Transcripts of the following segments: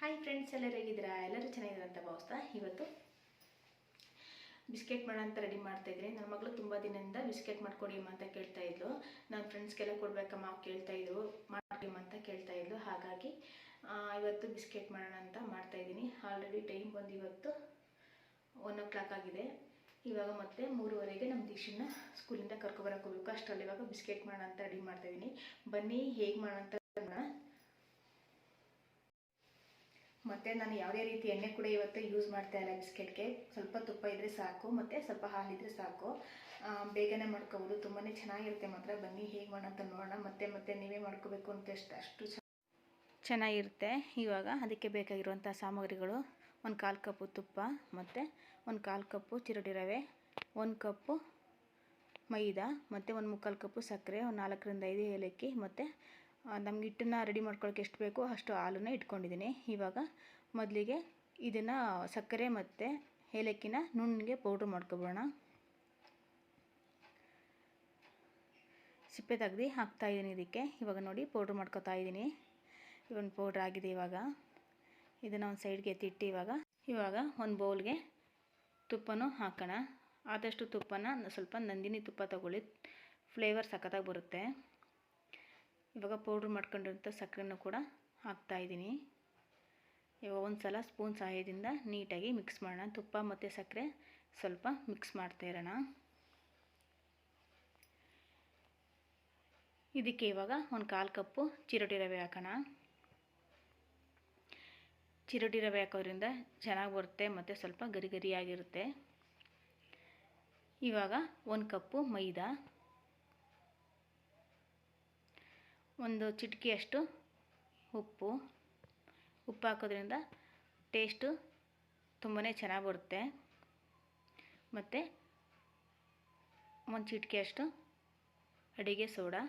Hi friends ಎಲ್ಲರೂ ಹೇಗಿದ್ದೀರಾ? ಎಲ್ಲರೂ ಚೆನ್ನಾಗಿದ್ದಾರೆ ಅಂತ ಭಾವಿಸ್ತಾ ಇವತ್ತು ಬಿಸ್ಕೆಟ್ ಮಾಡೋಣ ಅಂತ ರೆಡಿ ಮಾಡ್ತಾ ಇದ್ದೀನಿ. ನನ್ನ ಮಗಳು ತುಂಬ ದಿನದಿಂದ ಬಿಸ್ಕೆಟ್ ಮಾಡ್ಕೊಡಿ ಅಮ್ಮ ಅಂತ ಕೇಳ್ತಾ ಇದ್ಲು. ನನ್ನ ಫ್ರೆಂಡ್ಸ್ಗೆಲ್ಲ ಕೊಡಬೇಕಮ್ಮ ಕೇಳ್ತಾ ಇದ್ರು. ಮಾಡಿಮ್ಮ ಅಂತ ಕೇಳ್ತಾ ಇದ್ಲು. ಹಾಗಾಗಿ ಇವತ್ತು ಬಿಸ್ಕೆಟ್ ಮಾಡೋಣ ಅಂತ ಮಾಡ್ತಾ ಇದ್ದೀನಿ. ಆಲ್ರೆಡಿ ಟೈಮ್ ಬಂದು ಇವತ್ತು ಒನ್ ಓ ಕ್ಲಾಕ್ ಆಗಿದೆ. ಇವಾಗ ಮತ್ತೆ ಮೂರುವರೆಗೆ ನಮ್ಮ ದೀಕ್ಷನ್ನ ಸ್ಕೂಲಿಂದ ಕರ್ಕೊಬರಕ್ಕೆ ಹೋಗ್ಬೇಕು. ಅಷ್ಟರಲ್ಲಿ ಇವಾಗ ಬಿಸ್ಕೆಟ್ ಮಾಡೋಣ ಅಂತ ರೆಡಿ ಮಾಡ್ತಾ ಇದ್ದೀನಿ. ಬನ್ನಿ, ಹೇಗೆ ಮಾಡೋಣ ಅಂತ ಮತ್ತು ನಾನು ಯಾವುದೇ ರೀತಿ ಎಣ್ಣೆ ಕೂಡ ಇವತ್ತು ಯೂಸ್ ಮಾಡ್ತಾ ಇಲ್ಲ ಬಿಸ್ಕೆಟ್ಗೆ. ಸ್ವಲ್ಪ ತುಪ್ಪ ಇದ್ದರೆ ಸಾಕು, ಮತ್ತು ಸ್ವಲ್ಪ ಹಾಲಿದ್ರೆ ಸಾಕು. ಬೇಗನೆ ಮಾಡ್ಕೋಬೋದು. ತುಂಬಾ ಚೆನ್ನಾಗಿರುತ್ತೆ ಮಾತ್ರ. ಬನ್ನಿ, ಹೇಗೆ ಮಾಡೋಣ ಅಂತ ನೋಡೋಣ. ಮತ್ತೆ ಮತ್ತೆ ನೀವೇ ಮಾಡ್ಕೋಬೇಕು ಅಂತ ಅಷ್ಟು ಅಷ್ಟು ಚೆನ್ನಾಗಿರುತ್ತೆ. ಇವಾಗ ಅದಕ್ಕೆ ಬೇಕಾಗಿರುವಂಥ ಸಾಮಗ್ರಿಗಳು. ಒಂದು ಕಾಲು ಕಪ್ಪು ತುಪ್ಪ, ಮತ್ತು ಒಂದು ಕಾಲು ಕಪ್ಪು ಚಿರಡಿ ರವೆ, ಒಂದು ಕಪ್ಪು ಮೈದಾ, ಮತ್ತು ಒಂದು ಮುಕ್ಕಾಲು ಕಪ್ಪು ಸಕ್ಕರೆ, ಒಂದು ನಾಲ್ಕರಿಂದ ಐದು ಏಲಕ್ಕಿ, ಮತ್ತು ನಮ್ಗೆ ಹಿಟ್ಟನ್ನು ರೆಡಿ ಮಾಡ್ಕೊಳ್ಳೋಕೆ ಎಷ್ಟು ಬೇಕೋ ಅಷ್ಟು ಹಾಲನ್ನ ಇಟ್ಕೊಂಡಿದ್ದೀನಿ. ಇವಾಗ ಮೊದಲಿಗೆ ಇದನ್ನು ಸಕ್ಕರೆ ಮತ್ತು ಏಲಕ್ಕಿನ ನುಣ್ಣಗೆ ಪೌಡ್ರ್ ಮಾಡ್ಕೊಬೋಣ. ಸಿಪ್ಪೆ ತೆಗ್ದು ಹಾಕ್ತಾಯಿದ್ದೀನಿ ಇದಕ್ಕೆ. ಇವಾಗ ನೋಡಿ ಪೌಡ್ರ್ ಮಾಡ್ಕೊತಾ ಇದ್ದೀನಿ. ಒಂದು ಪೌಡ್ರ್ ಆಗಿದೆ ಇವಾಗ. ಇದನ್ನು ಒಂದು ಸೈಡ್ಗೆ ಎತ್ತಿಟ್ಟು ಇವಾಗ ಇವಾಗ ಒಂದು ಬೌಲ್ಗೆ ತುಪ್ಪನೂ ಹಾಕೋಣ. ಆದಷ್ಟು ತುಪ್ಪನ ಸ್ವಲ್ಪ ನಂದಿನಿ ತುಪ್ಪ ತಗೊಳ್ಳಿ. ಫ್ಲೇವರ್ ಸಖತ್ತಾಗಿ ಬರುತ್ತೆ. ಇವಾಗ ಪೌಡ್ರ್ ಮಾಡ್ಕೊಂಡಿರೋಂಥ ಸಕ್ಕರೆನೂ ಕೂಡ ಹಾಕ್ತಾಯಿದ್ದೀನಿ ಇವಾಗ ಒಂದು ಸಲ ಸ್ಪೂನ್ ಸಹಾಯದಿಂದ ನೀಟಾಗಿ ಮಿಕ್ಸ್ ಮಾಡೋಣ. ತುಪ್ಪ ಮತ್ತು ಸಕ್ಕರೆ ಸ್ವಲ್ಪ ಮಿಕ್ಸ್ ಮಾಡ್ತಾ ಇರೋಣ. ಇದಕ್ಕೆ ಇವಾಗ ಒಂದು ಕಾಲು ಕಪ್ಪು ಚಿರೋಟಿ ರವೆ ಹಾಕೋಣ. ಚಿರೋಟಿ ರವೆ ಹಾಕೋದ್ರಿಂದ ಚೆನ್ನಾಗಿ ಬರುತ್ತೆ ಮತ್ತು ಸ್ವಲ್ಪ ಗರಿ ಗರಿಯಾಗಿರುತ್ತೆ. ಇವಾಗ ಒಂದು ಕಪ್ಪು ಮೈದಾ. ಒಂದು ಚಿಟಿಕೆಯಷ್ಟು ಉಪ್ಪು. ಉಪ್ಪು ಹಾಕೋದ್ರಿಂದ ಟೇಸ್ಟು ತುಂಬಾ ಚೆನ್ನಾಗಿ ಬರುತ್ತೆ. ಮತ್ತು ಒಂದು ಚಿಟಿಕೆಯಷ್ಟು ಅಡುಗೆ ಸೋಡಾ.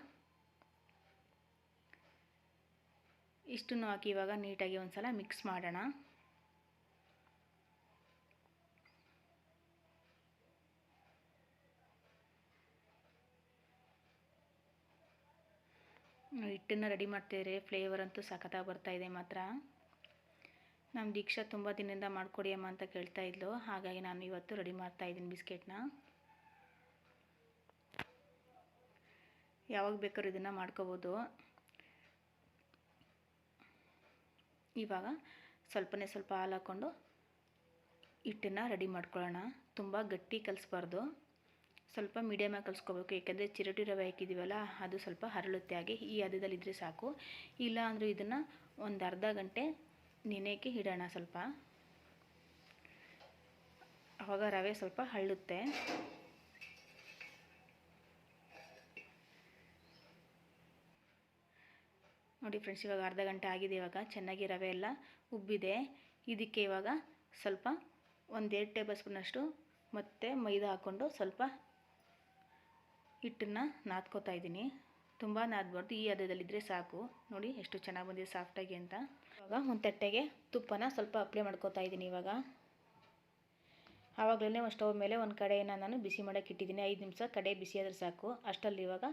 ಇಷ್ಟನ್ನು ಹಾಕಿ ಇವಾಗ ನೀಟಾಗಿ ಒಂದು ಸಲ ಮಿಕ್ಸ್ ಮಾಡೋಣ. ಹಿಟ್ಟನ್ನು ರೆಡಿ ಮಾಡ್ತಿದ್ರೆ ಫ್ಲೇವರ್ ಅಂತೂ ಸಖತ್ತಾಗಿ ಬರ್ತಾಯಿದೆ ಮಾತ್ರ. ನಮ್ಮ ದೀಕ್ಷಾ ತುಂಬ ದಿನದಿಂದ ಮಾಡಿಕೊಡಿ ಅಮ್ಮ ಅಂತ ಕೇಳ್ತಾ ಇದ್ಲು. ಹಾಗಾಗಿ ನಾನು ಇವತ್ತು ರೆಡಿ ಮಾಡ್ತಾ ಇದ್ದೀನಿ ಬಿಸ್ಕೆಟ್ನ. ಯಾವಾಗ ಬೇಕಾದ್ರೂ ಇದನ್ನು ಮಾಡ್ಕೋಬೋದು. ಇವಾಗ ಸ್ವಲ್ಪನೇ ಸ್ವಲ್ಪ ಹಾಲು ಹಾಕ್ಕೊಂಡು ಹಿಟ್ಟನ್ನು ರೆಡಿ ಮಾಡ್ಕೊಳ್ಳೋಣ. ತುಂಬ ಗಟ್ಟಿ ಕಲಿಸ್ಬಾರ್ದು. ಸ್ವಲ್ಪ ಮೀಡಿಯಮಾಗಿ ಕಲಿಸ್ಕೋಬೇಕು. ಏಕೆಂದರೆ ಚಿರಟಿ ರವೆ ಹಾಕಿದ್ದೀವಲ್ಲ ಅದು ಸ್ವಲ್ಪ ಹರಳುತ್ತೆ ಹಾಗೆ. ಈ ಹದದಲ್ಲಿದ್ದರೆ ಸಾಕು. ಇಲ್ಲ ಅಂದರೂ ಇದನ್ನು ಒಂದು ಅರ್ಧ ಗಂಟೆ ನೆನೆಯೋಕ್ಕೆ ಇಡೋಣ ಸ್ವಲ್ಪ. ಆವಾಗ ರವೆ ಸ್ವಲ್ಪ ಹಳ್ಳುತ್ತೆ ನೋಡಿ ಫ್ರೆಂಡ್ಸ್ ಇವಾಗ ಅರ್ಧ ಗಂಟೆ ಆಗಿದೆ ಇವಾಗ. ಚೆನ್ನಾಗಿ ರವೆ ಎಲ್ಲ ಉಬ್ಬಿದೆ. ಇದಕ್ಕೆ ಇವಾಗ ಸ್ವಲ್ಪ ಒಂದೆರಡು ಟೇಬಲ್ ಸ್ಪೂನಷ್ಟು ಮತ್ತು ಮೈದಾ ಹಾಕ್ಕೊಂಡು ಸ್ವಲ್ಪ ಹಿಟ್ಟನ್ನು ನಾದ್ಕೋತಾ ಇದ್ದೀನಿ. ತುಂಬ ನಾದಬಾರ್ದು. ಈ ಹದದಲ್ಲಿದ್ದರೆ ಸಾಕು. ನೋಡಿ ಎಷ್ಟು ಚೆನ್ನಾಗಿ ಬಂದಿದೆ ಸಾಫ್ಟಾಗಿ ಅಂತ. ಇವಾಗ ಒಂದು ತಟ್ಟೆಗೆ ತುಪ್ಪನ ಸ್ವಲ್ಪ ಅಪ್ಲೈ ಮಾಡ್ಕೋತಾ ಇದ್ದೀನಿ ಇವಾಗ. ಆವಾಗಲೇ ಒಂದು ಸ್ಟವ್ ಮೇಲೆ ಒಂದು ಕಡೆಯನ್ನು ನಾನು ಬಿಸಿ ಮಾಡೋಕ್ಕೆ ಇಟ್ಟಿದ್ದೀನಿ. ಐದು ನಿಮಿಷ ಕಡೆ ಬಿಸಿ ಆದರೆ ಸಾಕು. ಅಷ್ಟರಲ್ಲಿ ಇವಾಗ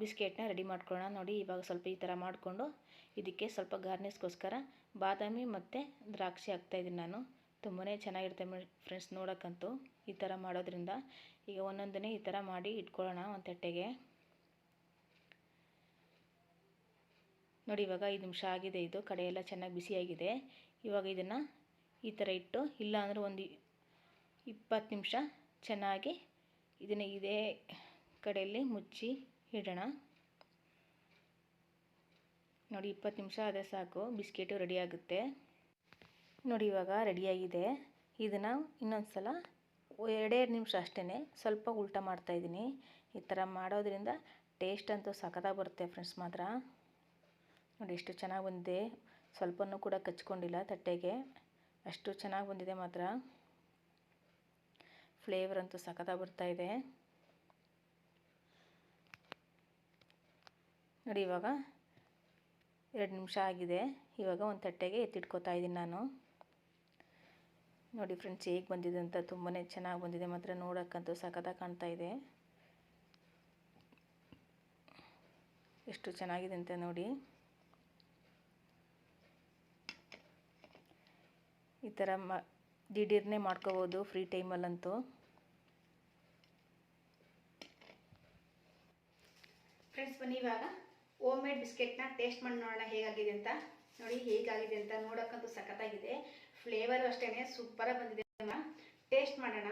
ಬಿಸ್ಕೆಟ್ನ ರೆಡಿ ಮಾಡ್ಕೊಳ್ಳೋಣ. ನೋಡಿ ಇವಾಗ ಸ್ವಲ್ಪ ಈ ಥರ ಮಾಡಿಕೊಂಡು ಇದಕ್ಕೆ ಸ್ವಲ್ಪ ಗಾರ್ನಿಸ್ಗೋಸ್ಕರ ಬಾದಾಮಿ ಮತ್ತು ದ್ರಾಕ್ಷಿ ಹಾಕ್ತಾಯಿದ್ದೀನಿ ನಾನು. ತುಂಬಾ ಚೆನ್ನಾಗಿರುತ್ತೆ ಫ್ರೆಂಡ್ಸ್ ನೋಡೋಕ್ಕಂತೂ ಈ ಥರ ಮಾಡೋದ್ರಿಂದ. ಈಗ ಒಂದೊಂದನ್ನೇ ಈ ಥರ ಮಾಡಿ ಇಟ್ಕೊಳ್ಳೋಣ ಒಂದು ತಟ್ಟೆಗೆ. ನೋಡಿ, ಇವಾಗ ಐದು ನಿಮಿಷ ಆಗಿದೆ ಇದು. ಕಡೆಯೆಲ್ಲ ಚೆನ್ನಾಗಿ ಬಿಸಿಯಾಗಿದೆ ಇವಾಗ ಇದನ್ನು ಈ ಥರ ಇಟ್ಟು, ಇಲ್ಲ ಒಂದು ಇಪ್ಪತ್ತು ನಿಮಿಷ ಚೆನ್ನಾಗಿ ಇದನ್ನು ಇದೇ ಕಡೆಯಲ್ಲಿ ಮುಚ್ಚಿ ಇಡೋಣ. ನೋಡಿ, ಇಪ್ಪತ್ತು ನಿಮಿಷ ಆದರೆ ಸಾಕು. ಬಿಸ್ಕೆಟು ರೆಡಿ ಆಗುತ್ತೆ. ನೋಡಿ ಇವಾಗ ರೆಡಿಯಾಗಿದೆ ಇದನ್ನು ಇನ್ನೊಂದು ಸಲ ಎರಡೆರಡು ನಿಮಿಷ ಅಷ್ಟೇ ಸ್ವಲ್ಪ ಉಲ್ಟ ಮಾಡ್ತಾಯಿದ್ದೀನಿ ಈ ಥರ ಮಾಡೋದ್ರಿಂದ ಟೇಸ್ಟ್ ಅಂತೂ ಸಖತ್ತಾಗಿ ಬರುತ್ತೆ ಫ್ರೆಂಡ್ಸ್ ಮಾತ್ರ. ನೋಡಿ ಎಷ್ಟು ಚೆನ್ನಾಗಿ ಬಂದಿದೆ. ಸ್ವಲ್ಪನೂ ಕೂಡ ಕಚ್ಕೊಂಡಿಲ್ಲ ತಟ್ಟೆಗೆ. ಅಷ್ಟು ಚೆನ್ನಾಗಿ ಬಂದಿದೆ ಮಾತ್ರ. ಫ್ಲೇವರ್ ಅಂತೂ ಸಖತ್ತಾಗಿ ಬರ್ತಾಯಿದೆ ನೋಡಿ ಇವಾಗ ಎರಡು ನಿಮಿಷ ಆಗಿದೆ. ಇವಾಗ ಒಂದು ತಟ್ಟೆಗೆ ಎತ್ತಿಟ್ಕೋತಾ ಇದ್ದೀನಿ ನಾನು. ನೋಡಿ ಫ್ರೆಂಡ್ಸ್, ಹೇಗೆ ಬಂದಿದೆ ಅಂತ ತುಂಬಾ ಚೆನ್ನಾಗಿ ಬಂದಿದೆ. ಮಾತ್ರ ನೋಡೋಕ್ಕಂತೂ ಸಖತ್ತಾಗಿ ಕಾಣ್ತಾ ಇದೆ. ಎಷ್ಟು ಚೆನ್ನಾಗಿದೆ ಅಂತ ನೋಡಿ. ಈ ಥರ ಮ, ದಿಢೀರ್ನೇ ಮಾಡ್ಕೋಬೋದು ಫ್ರೀ ಟೈಮಲ್ಲಂತೂ. ಫ್ರೆಂಡ್ಸ್, ಬನ್ನಿ ಇವಾಗ. ಓಮ್ ಮೇಡ್ ಬಿಸ್ಕೆಟ್ನ ಟೇಸ್ಟ್ ಮಾಡಿ ನೋಡೋಣ ಹೇಗಾಗಿದೆ ಅಂತ. ನೋಡಿ ಹೇಗಾಗಿದೆ ಅಂತ ನೋಡೋಕ್ಕಂತೂ ಸಖತ್ತಾಗಿದೆ. ಫ್ಲೇವರು ಅಷ್ಟೇ ಸೂಪರಾಗಿ ಬಂದಿದೆ ಟೇಸ್ಟ್ ಮಾಡೋಣ.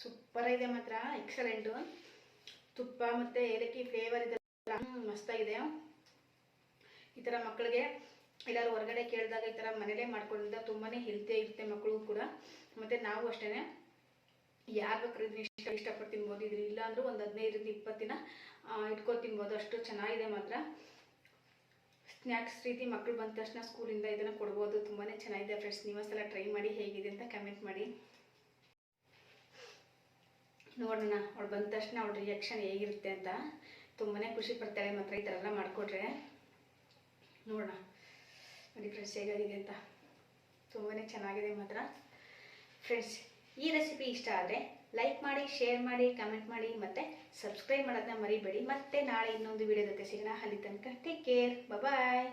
ಸೂಪರ್ ಇದೆ ಮಾತ್ರ ಎಕ್ಸಲೆಂಟು ತುಪ್ಪ ಮತ್ತು ಏಲಕ್ಕಿ ಫ್ಲೇವರ್ ಇದೆ ಮಸ್ತಾಗಿದೆ. ಈ ಥರ ಮಕ್ಕಳಿಗೆ ಎಲ್ಲರೂ ಹೊರಗಡೆ ಕೇಳಿದಾಗ ಈ ಥರ ಮನೇಲೇ ಮಾಡ್ಕೊಂಡಿದ್ದ ತುಂಬಾ ಹೆಲ್ತಿಯಾಗಿರುತ್ತೆ ಮಕ್ಕಳು ಕೂಡ. ಮತ್ತು ನಾವು ಅಷ್ಟೇ ಯಾರು ಬೇಕಾದ್ರೆ ಇದನ್ನ ಇಷ್ಟ ಇಷ್ಟಪಟ್ಟು ತಿನ್ಬೋದು. ಇದ್ರ ಇಲ್ಲ ಅಂದರೂ ಒಂದು ಹದಿನೈದರಿಂದ ದಿನ ಇಟ್ಕೊಂಡು ತಿನ್ಬೋದು. ಅಷ್ಟು ಚೆನ್ನಾಗಿದೆ ಮಾತ್ರ. ಸ್ನ್ಯಾಕ್ಸ್ ರೀತಿ ಮಕ್ಕಳು ಬಂದ ತಕ್ಷಣ ಸ್ಕೂಲಿಂದ ಇದನ್ನು ಕೊಡ್ಬೋದು. ತುಂಬಾ ಚೆನ್ನಾಗಿದೆ ಫ್ರೆಂಡ್ಸ್ ನೀವೊಂದ್ಸಲ ಟ್ರೈ ಮಾಡಿ ಹೇಗಿದೆ ಅಂತ ಕಮೆಂಟ್ ಮಾಡಿ. ನೋಡೋಣ, ಅವಳು ಬಂದ ತಕ್ಷಣ ಅವಳ ರಿಯಾಕ್ಷನ್ ಹೇಗಿರುತ್ತೆ ಅಂತ. ತುಂಬಾ ಖುಷಿ ಪಡ್ತಾಳೆ ಮಾತ್ರ ಈ ಥರ ಎಲ್ಲ ಮಾಡಿಕೊಟ್ರೆ. ನೋಡೋಣ. ನೋಡಿ ಫ್ರೆಂಡ್ಸ್ ಹೇಗಾಗಿದೆ ಅಂತ. ತುಂಬಾ ಚೆನ್ನಾಗಿದೆ ಮಾತ್ರ. ಫ್ರೆಂಡ್ಸ್ ಈ ರೆಸಿಪಿ ಇಷ್ಟ ಆದರೆ ಲೈಕ್ ಮಾಡಿ ಶೇರ್ ಮಾಡಿ ಕಮೆಂಟ್ ಮಾಡಿ ಮತ್ತು ಸಬ್ಸ್ಕ್ರೈಬ್ ಮಾಡೋದನ್ನ ಮರಿಬೇಡಿ. ಮತ್ತೆ ನಾಳೆ ಇನ್ನೊಂದು ವಿಡಿಯೋ ಜೊತೆ ಸಿಗೋಣ. ಅಲ್ಲಿ ತನಕ ಟೇಕ್ ಕೇರ್ ಬಾಯ್